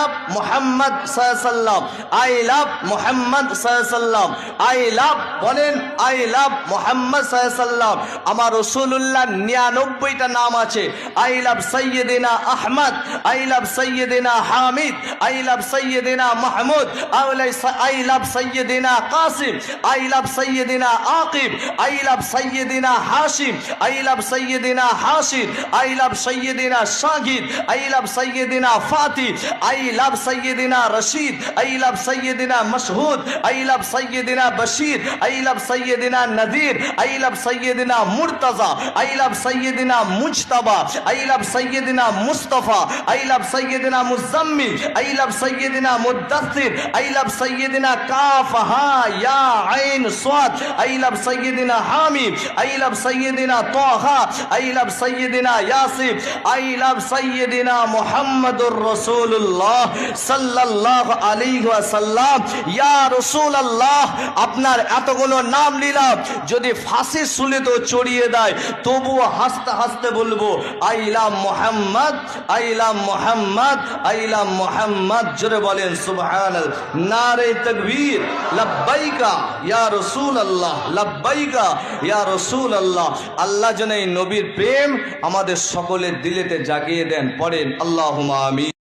লাভ মোহাম্মদ সাল্লাম I love Mohammad সাল্লাম I love বলেন আই লাভ মোহাম্মদ সাল্লাম আমার রসুল্লাহ নিরানব্বইটা নাম আছে আই লাভ সৈয়দিনা আহমদ আই লাভ সৈয়দিনা হামিদ আই লাভ সৈয়দিনা মাহমুদ আই লাভ সৈয়দিনা কাসিম আই লাভ সৈয়দিনা আকিব আই লাভ সৈয়দিনা হাশিম আই লাভ সৈয়দিনা হাসির আই লাভ সৈয়দিনা শাহিদ আই লাভ সৈয়দিনা ফাতি আই লাভ সৈয়দিনা রশিদ আই লাভ সৈয়দিনা মশহুদ আই লাভ সৈয়দিনা বশির আই লাভ সৈয়দিনা নদীর আই লাভ সৈয়দিনা মুর্তজা আই লাভ সৈয়দিনা মুজতবা আই লাভ সৈয়দিনা Mustafa I love সৈয়দিনা Muzammil I love সৈয়দিনা মুদাসির আই লাভ সৈয়দিনা কাফ হা ইয়া আইন সাদ আই লাভ সৈয়দিনা হামিম আই লাভ সৈয়দিনা তাহা আই লাভ সৈয়দিনা ইয়াসিন আই লাভ সৈয়দিনা মুহাম্মাদুর রাসূলুল্লাহ আপনার এতগুলো নাম নিলাম, যদি ফাঁসির শুলিতেও চড়িয়ে দেয়, তবুও হাসতে হাসতে বলব, আইলাম মোহাম্মদ আইলাম মোহাম্মদ আইলাম মোহাম্মদ। জোরে বলেন সুবহান নারে তকবীর, লব্বাইকা, ইয়া রসুল আল্লাহ লব্বাইকা, ইয়া রসুল আল্লাহ আল্লাহ যেন এই নবীর প্রেম আমাদের সকলের দিলেতে জাগিয়ে দেন, পড়েন আল্লাহ আমি